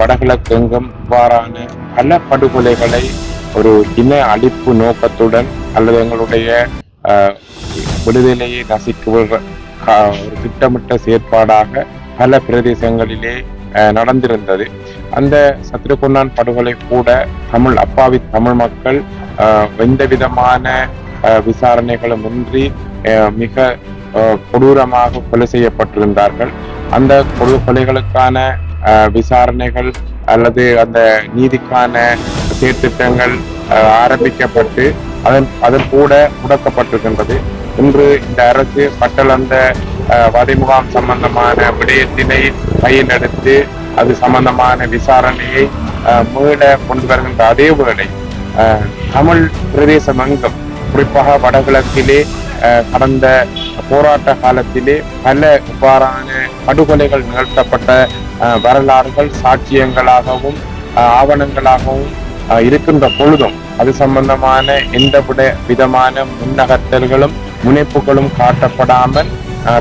வடகிழக்கெங்கும் இவ்வாறான பல படுகொலைகளை ஒரு இன அழிப்பு நோக்கத்துடன் அல்லது எங்களுடைய விடுதலையை நசிக்குவ ஒரு திட்டமிட்ட செயற்பாடாக பல பிரதேசங்களிலே நடந்திருந்தது. அந்த சத்ருகுன்னான் படுகொலை கூட தமிழ் அப்பாவி தமிழ் மக்கள் எந்த விதமான விசாரணைகளும் இன்றி மிக கொடூரமாக கொலை செய்யப்பட்டிருந்தார்கள். அந்த கொடு கொலைகளுக்கான விசாரணைகள் அல்லது அந்த நீதிக்கான சீர்திட்டங்கள் ஆரம்பிக்கப்பட்டு அதன் அதன் கூட முடக்கப்பட்டிருக்கின்றது. இன்று இந்த அரசு பட்டளந்த வதைமுகாம் சம்பந்தமான விடயத்தினை கையில் எடுத்து அது சம்பந்தமான விசாரணையை மீள கொண்டு வருகின்ற அதே வேளை தமிழ் பிரதேசம் எங்கும் குறிப்பாக வடகிழக்கிலே கடந்த போராட்ட காலத்திலே பல இவ்வாறான படுகொலைகள் நிகழ்த்தப்பட்ட வரலாறுகள் சாட்சியங்களாகவும் ஆவணங்களாகவும் இருக்கின்ற பொழுதும் அது சம்பந்தமான எந்த விட விதமான முன்னகர்த்தல்களும் முனைப்புகளும் காட்டப்படாமல்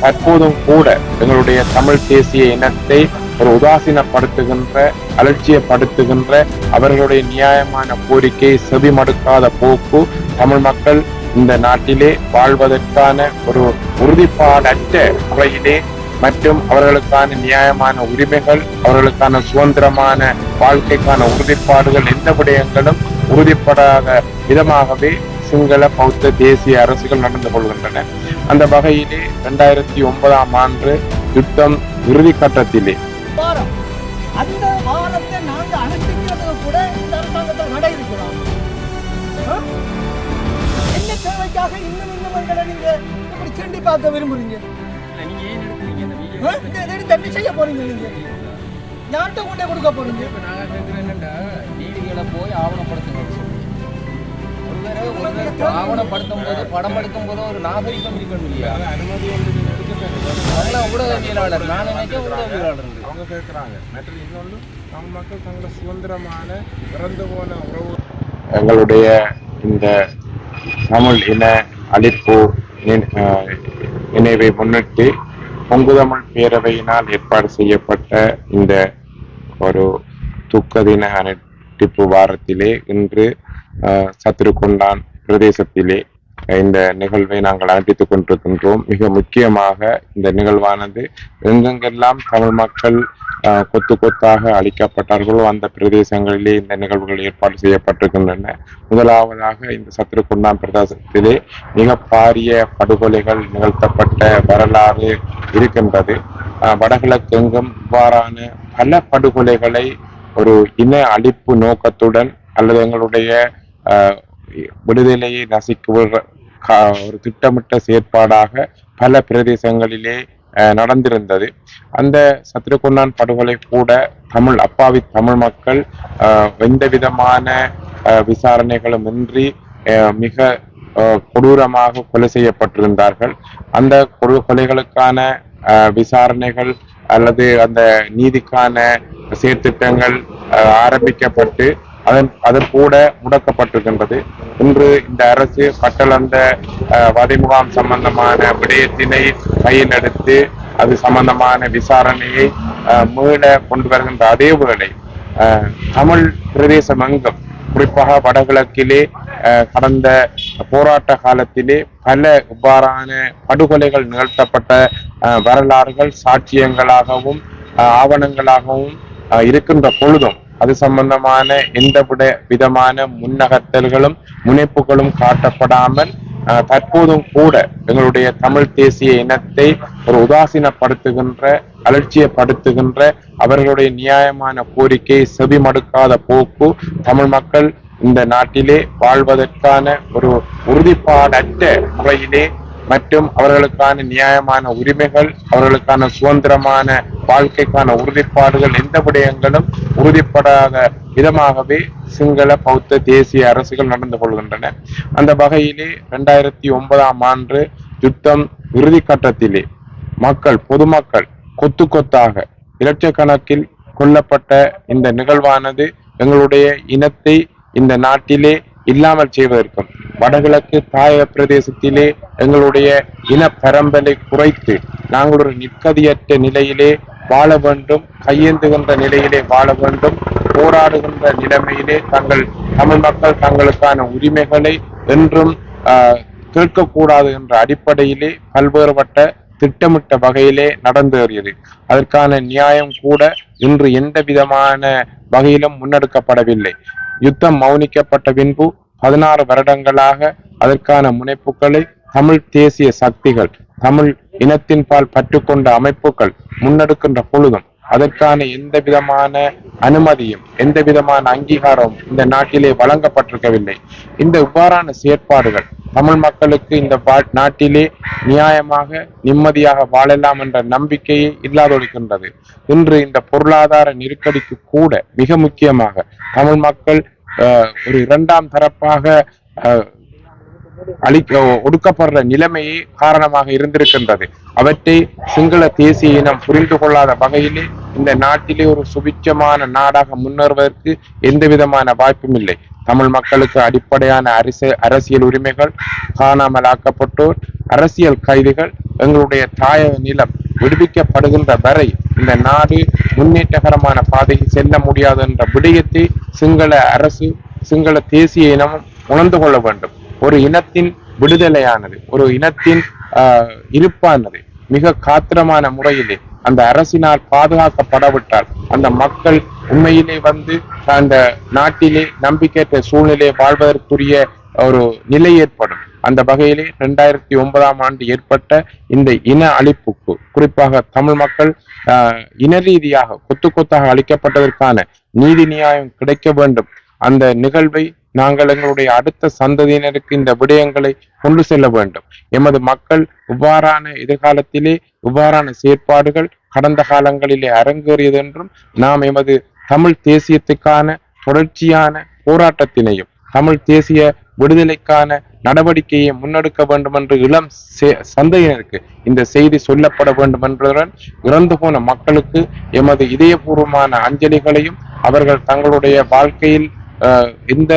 தற்போதும் கூட எங்களுடைய தமிழ் தேசிய இனத்தை ஒரு உதாசீனப்படுத்துகின்ற அலட்சியப்படுத்துகின்ற அவர்களுடைய நியாயமான கோரிக்கை செவிமடுக்காத போக்கு தமிழ் மக்கள் இந்த நாட்டிலே வாழ்வதற்கான ஒரு உறுதிப்பாடற்ற முறையிலே மற்றும் அவர்களுக்கான நியாயமான உரிமைகள் அவர்களுக்கான சுதந்திரமான வாழ்க்கைக்கான உறுதிப்பாடுகள் எந்த விடயங்களும் உறுதிப்படாத விதமாகவே சிங்கள பௌத்த தேசிய அரசுகள் நடந்து கொள்கின்றன. அந்த வகையிலே இரண்டாயிரத்தி ஒன்பதாம் ஆண்டு யுத்தம் இறுதி கட்டத்திலே. அந்த வாரத்தை நாங்கள் அனுப்பிக்கிறது கூட தேவைக்காக இன்னும் இன்னும் எங்களை நீங்க இப்படி செண்டி பார்க்க விரும்புறீங்க? நீங்க ஏன் எடுக்கிறீங்க இந்த வீடியோ? ஆ? இந்த இதை எடுத்து என்ன செய்ய போறீங்க நீங்க. யார்கிட்ட கொண்டே கொடுக்க போறீங்க? இப்ப நாங்க கேட்கிறோம் என்னண்டா நீதிகளை போய் ஆவணப்படுத்துங்க ஆவணப்படுத்தும் போது படம் எடுக்கும் போது ஒரு நாகரிகம் இருக்கணும் இல்லையா? அனுமதி அவங்களாம் ஊடகவியலாளர் நான் ஊடகவியலாளர் அவங்க கேட்குறாங்க மற்ற இன்னொன்று நம்ம மக்கள் தங்களை சுதந்திரமான இறந்து போன உறவு. எங்களுடைய இந்த தமிழ் இன அழிப்பு நினைவை முன்னிட்டு பொங்குதமிழ் பேரவையினால் ஏற்பாடு செய்யப்பட்ட இந்த ஒரு துக்க தின அனுட்டிப்பு வாரத்திலே இன்று சத்திரு சத்துருக்கொண்டான் பிரதேசத்திலே இந்த நிகழ்வை நாங்கள் அனுப்பித்துக் கொண்டிருக்கின்றோம். மிக முக்கியமாக இந்த நிகழ்வானது எங்கெங்கெல்லாம் தமிழ் மக்கள் கொத்து கொத்தாக அழிக்கப்பட்டார்களோ அந்த பிரதேசங்களிலே இந்த நிகழ்வுகள் ஏற்பாடு செய்யப்பட்டிருக்கின்றன. முதலாவதாக இந்த சத்ருகுண்டான் பிரதேசத்திலே மிக பாரிய படுகொலைகள் நிகழ்த்தப்பட்ட வரலாறு இருக்கின்றது. அஹ், வடகிழக்கு எங்கும் இவ்வாறான பல படுகொலைகளை ஒரு இன அழிப்பு நோக்கத்துடன் அல்லது எங்களுடைய அஹ், விடுதலையை நசிக்குவ ஒரு திட்டமிட்ட செயற்பாடாக பல பிரதேசங்களிலே நடந்திருந்தது. அந்த சத்ருகுண்டான் படுகொலை கூட தமிழ் அப்பாவி தமிழ் மக்கள் எந்த விதமான அஹ், விசாரணைகளும் இன்றி அஹ், மிக அஹ், கொடூரமாக கொலை செய்யப்பட்டிருந்தார்கள். அந்த கொடு கொலைகளுக்கான அஹ், விசாரணைகள் அல்லது அந்த நீதிக்கான செயற்திட்டங்கள் அஹ், ஆரம்பிக்கப்பட்டு அதன் அதன் கூட முடக்கப்பட்டிருக்கின்றது. இன்று இந்த அரசு பட்டளந்த வதைமுகாம் சம்பந்தமான விடயத்தினை கையில் எடுத்து அது சம்பந்தமான விசாரணையை மீள கொண்டு வருகின்ற அதே வேளை தமிழ் பிரதேசம் எங்கும் குறிப்பாக வடகிழக்கிலே கடந்த போராட்ட காலத்திலே பல இவ்வாறான படுகொலைகள் நிகழ்த்தப்பட்ட வரலாறுகள் சாட்சியங்களாகவும் ஆவணங்களாகவும் இருக்கின்ற பொழுதும் அது சம்பந்தமான எந்த விதமான முன்னகர்த்தல்களும் முனைப்புகளும் காட்டப்படாமல் தற்போதும் கூட எங்களுடைய தமிழ் தேசிய இனத்தை ஒரு உதாசீனப்படுத்துகின்ற அலட்சியப்படுத்துகின்ற அவர்களுடைய நியாயமான கோரிக்கை செவிமடுக்காத போக்கு தமிழ் மக்கள் இந்த நாட்டிலே வாழ்வதற்கான ஒரு உறுதிப்பாடற்ற முறையிலே மற்றும் அவர்களுக்கான நியாயமான உரிமைகள் அவர்களுக்கான சுதந்திரமான வாழ்க்கைக்கான உறுதிப்பாடுகள் எந்த விடயங்களும் உறுதிப்படாத விதமாகவே சிங்கள பௌத்த தேசிய அரசுகள் நடந்து கொள்கின்றன. அந்த வகையிலே இரண்டாயிரத்தி ஒன்பதாம் ஆண்டு யுத்தம் இறுதி கட்டத்திலே மக்கள் பொதுமக்கள் கொத்து கொத்தாக இலட்சக்கணக்கில் கொல்லப்பட்ட இந்த நிகழ்வானது எங்களுடைய இனத்தை இந்த நாட்டிலே இல்லாமல் செய்வதற்கும் வடகிழக்கு தாய பிரதேசத்திலே எங்களுடைய இன பரம்பலை குறைத்து நாங்கள் ஒரு நிற்கதியற்ற நிலையிலே வாழ வேண்டும் கையேந்துகின்ற நிலையிலே வாழ வேண்டும் போராடுகின்ற நிலைமையிலே தங்கள் தமிழ் மக்கள் தங்களுக்கான உரிமைகளை என்றும் ஆஹ், கேட்கக்கூடாது என்ற அடிப்படையிலே பல்வேறுபட்ட திட்டமிட்ட வகையிலே நடந்தேறியது. அதற்கான நியாயம் கூட இன்று எந்த விதமான வகையிலும் முன்னெடுக்கப்படவில்லை. யுத்தம் மௌனிக்கப்பட்ட பின்பு பதினாறு வருடங்களாக அதற்கான முனைப்புகளை தமிழ் தேசிய சக்திகள் தமிழ் இனத்தின்பால் பற்றுக்கொண்ட அமைப்புகள் முன்னெடுக்கின்ற பொழுதும் அதற்கான எந்த விதமான அனுமதியும் எந்த விதமான அங்கீகாரமும் இந்த நாட்டிலே வழங்கப்பட்டிருக்கவில்லை. இந்த இவ்வாறான செயற்பாடுகள் தமிழ் மக்களுக்கு இந்த நாட்டிலே நியாயமாக நிம்மதியாக வாழலாம் என்ற நம்பிக்கையை இல்லாதொழிக்கின்றது. இன்று இந்த பொருளாதார நெருக்கடிக்கு கூட மிக முக்கியமாக தமிழ் மக்கள் ஒரு இரண்டாம் தரப்பாக அஹ், அழிக்க ஒடுக்கப்படுற நிலைமையே காரணமாக இருந்திருக்கின்றது. அவற்றை சிங்கள தேசிய இனம் புரிந்து கொள்ளாத வகையிலே இந்த நாட்டிலே ஒரு சுபிட்சமான நாடாக முன்னேறுவதற்கு எந்த விதமான வாய்ப்பும் இல்லை. தமிழ் மக்களுக்கு அடிப்படையான அரச அரசியல் உரிமைகள் காணாமல் ஆக்கப்பட்டோர் அரசியல் கைதிகள் எங்களுடைய தாயக நிலம் விடுவிக்கப்படுகின்ற வரை இந்த நாடு முன்னேற்றகரமான பாதைக்கு செல்ல முடியாது என்ற விடயத்தை சிங்கள அரசு சிங்கள தேசிய இனமும் உணர்ந்து கொள்ள வேண்டும். ஒரு இனத்தின் விடுதலையானது ஒரு இனத்தின் ஆஹ், இருப்பானது மிக காத்திரமான முறையிலே அந்த அரசினால் பாதுகாக்கப்படவிட்டால் அந்த மக்கள் உண்மையிலே வந்து அந்த நாட்டிலே நம்பிக்கையற்ற சூழ்நிலை வாழ்வதற்குரிய ஒரு நிலை ஏற்படும். அந்த வகையிலே இரண்டாயிரத்தி ஒன்பதாம் ஆண்டு ஏற்பட்ட இந்த இன அழிப்புக்கு குறிப்பாக தமிழ் மக்கள் இன ரீதியாக கொத்து கொத்தாக அளிக்கப்பட்டதற்கான நீதி நியாயம் கிடைக்க வேண்டும். அந்த நிகழ்வை நாங்கள் எங்களுடைய அடுத்த சந்ததியினருக்கு இந்த விடயங்களை கொண்டு செல்ல வேண்டும். எமது மக்கள் இவ்வாறான எதிர்காலத்திலே இவ்வாறான செயற்பாடுகள் கடந்த காலங்களிலே அரங்கேறியது என்றும் நாம் எமது தமிழ் தேசியத்துக்கான தொடர்ச்சியான போராட்டத்தினையும் தமிழ் தேசிய விடுதலைக்கான நடவடிக்கையை முன்னெடுக்க வேண்டும் என்று இளம் சந்தையினருக்கு இந்த செய்தி சொல்லப்பட வேண்டும் என்பதுடன் இறந்து போன மக்களுக்கு எமது இதயபூர்வமான அஞ்சலிகளையும் அவர்கள் தங்களுடைய வாழ்க்கையில் இந்த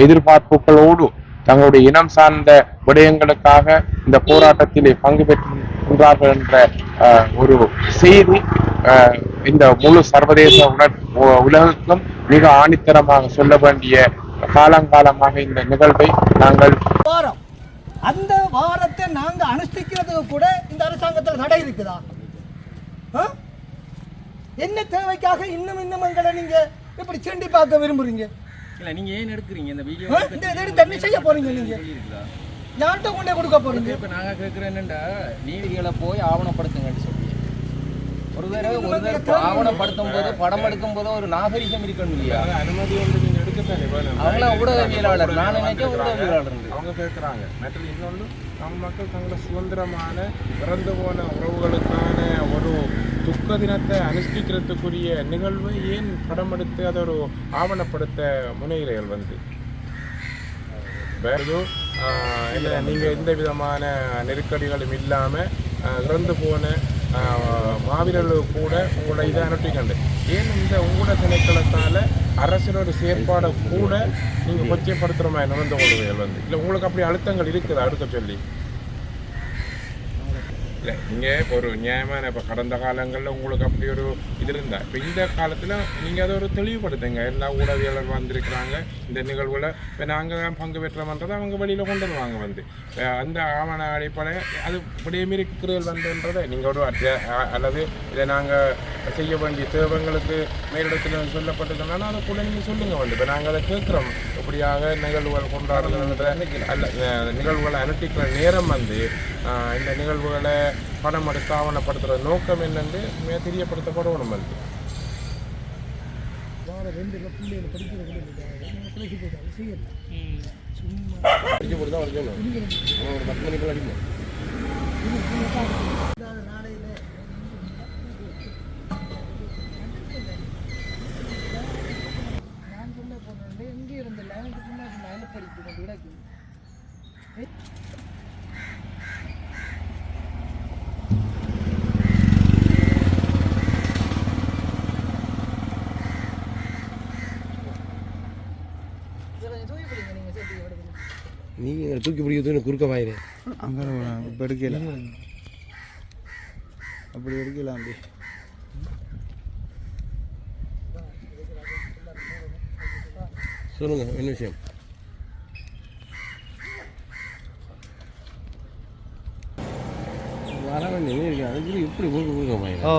எதிர்பார்ப்புகளோடு தங்களுடைய இனம் சார்ந்த விடயங்களுக்காக இந்த போராட்டத்திலே பங்கு பெற்றுகின்றார்கள் என்ற அஹ், ஒரு செய்தி அஹ், இந்த முழு சர்வதேச உணர் உ- மிக ஆணித்தரமாக சொல்ல வேண்டிய காலங்காலமாக இந்த நிகழ்வை நாங்கள் வாரம். அந்த வாரத்தை நாங்க அனுஷ்டிக்கிறதுக்கு கூட இந்த அரசாங்கத்தில் தடை இருக்குதா? என்ன தேவைக்காக இன்னும் இன்னும் எங்களை நீங்க இப்படி சீண்டி பார்க்க விரும்புறீங்க? இல்ல நீங்க ஏன் எடுக்கிறீங்க இந்த வீடியோ? இந்த எடுத்து என்ன செய்ய போறீங்க நீங்க. யார்கிட்ட கொண்டே கொடுக்க போறீங்க? இப்ப நாங்க கேட்கிறேன் என்னண்டா நீதிகளை போய் ஆவணப்படுத்துங்கன்னு சொல்லி. ஒரு தடவை ஒரு தடவை ஆவணப்படுத்தும் போது படம் எடுக்கும் போது ஒரு நாகரிகம் இருக்கணும் இல்லையா? அனுமதி வந்து நீங்க எடுக்கத்தானே வேணும் அவங்களாம் ஊடகவியலாளர் நான் நினைச்சேன் ஊடகவியலாளர். அவங்க கேட்குறாங்க மற்றது இன்னொன்று தமிழ் மக்கள் தங்களை சுதந்திரமான இறந்து போன உறவுகளுக்கான துக்க தினத்தை அனுஷ்டிக்கிறதுக்குரிய நிகழ்வு ஏன் படம் எடுத்து அதை ஒரு ஆவணப்படுத்த முனைகிறீர்கள் வந்து? வேறு இல்லை நீங்கள் எந்த விதமான நெருக்கடிகளும் இல்லாமல் இறந்து போன மாவீரர்கள் கூட உங்களோட இதை அனுப்பிக்கண்டு. ஏன் இந்த உங்களோட திணைக்களத்தால் அரசினோட செயற்பாடை கூட நீங்கள் கொச்சைப்படுத்துகிற மாதிரி நடந்து கொள்வீர்கள் வந்து? இல்லை உங்களுக்கு அப்படி அழுத்தங்கள் இருக்குதா அடுக்க சொல்லி. இல்லை நீங்கள் இப்போ ஒரு நியாயமான இப்போ கடந்த காலங்களில் உங்களுக்கு அப்படி ஒரு இது இருந்தால் இப்போ இந்த காலத்தில் நீங்கள் அதை ஒரு தெளிவுபடுத்துங்க. எல்லா ஊடகவியலர் வந்திருக்கிறாங்க இந்த நிகழ்வில். இப்போ நாங்கள் தான் பங்கு பெற்றோம்ன்றதை அவங்க வெளியில் கொண்டு வருவாங்க வந்து. அந்த ஆவண அடிப்படை அது இப்படியே மீறி குறுதல் வந்ததுன்றதை நீங்கள் ஒரு அல்லது இதை நாங்கள் செய்ய வேண்டிய தேவைங்களுக்கு மேலிடத்தில் சொல்லப்பட்டதுனால அதை கூட நீங்கள் சொல்லுங்கள் வந்து. இப்போ நாங்கள் அதை கேட்குறோம். இப்படியாக நிகழ்வுகள் கொண்டாடுறதுன்ற அல்ல நிகழ்வுகளை அனுட்டிக்கிற நேரம் வந்து ஆஹ் இந்த நிகழ்வுகளை படம் எடுத்து ஆவணப்படுத்துகிற நோக்கம் என்னன்னு மிக தெரியப்படுத்தப்படணும் வந்து. படிக்க போட்டு தான் ஒரு பத்து மணிக்குள்ள அடிக்கணும். நீ எங்களை தூக்கி பிடிக்க தூக்கி குறுக்க வாயிரு அங்கே இப்போ எடுக்கல. அப்படி எடுக்கலாம் அப்படி சொல்லுங்கள் என்ன விஷயம்? வர வேண்டிய இருக்கு. அதுக்கு இப்படி கொடுக்க கொடுக்க ஓ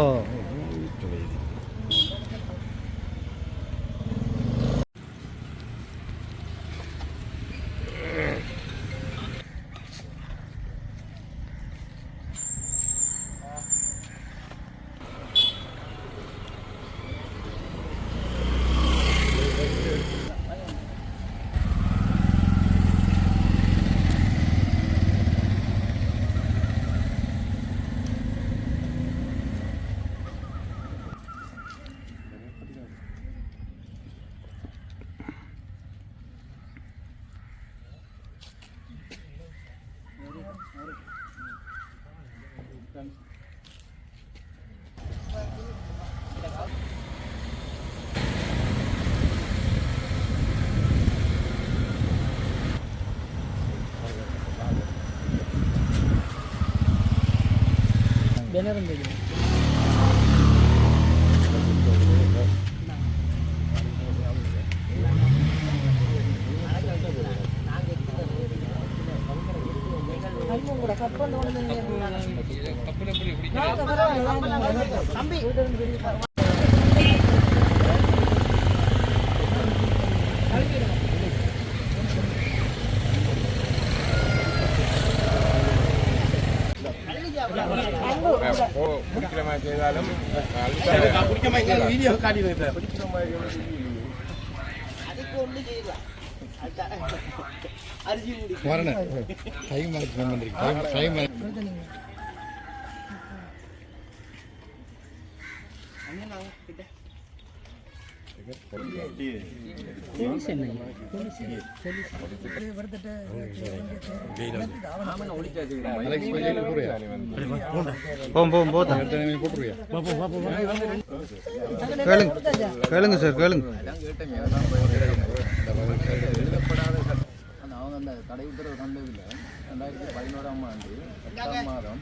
Benerim dedim. தெரியும் தம்பி. போ- பிடிக்கிற மாதிரி செய்தாலும் வீடியோ காட்டிடுங்க சார். பிடிக்கிற மாதிரி அதுக்கு ஒண்ணு செய்யலாம் வரணும் டைம் ஆச்சு டைம் டைம் கேளுங்க. கேளுங்க சார் கேளுங்க. அவங்க அந்த தடை உத்தரவு தந்ததில்லை ரெண்டாயிரத்தி பதினோராம் ஆண்டு எட்டாம் மாதம்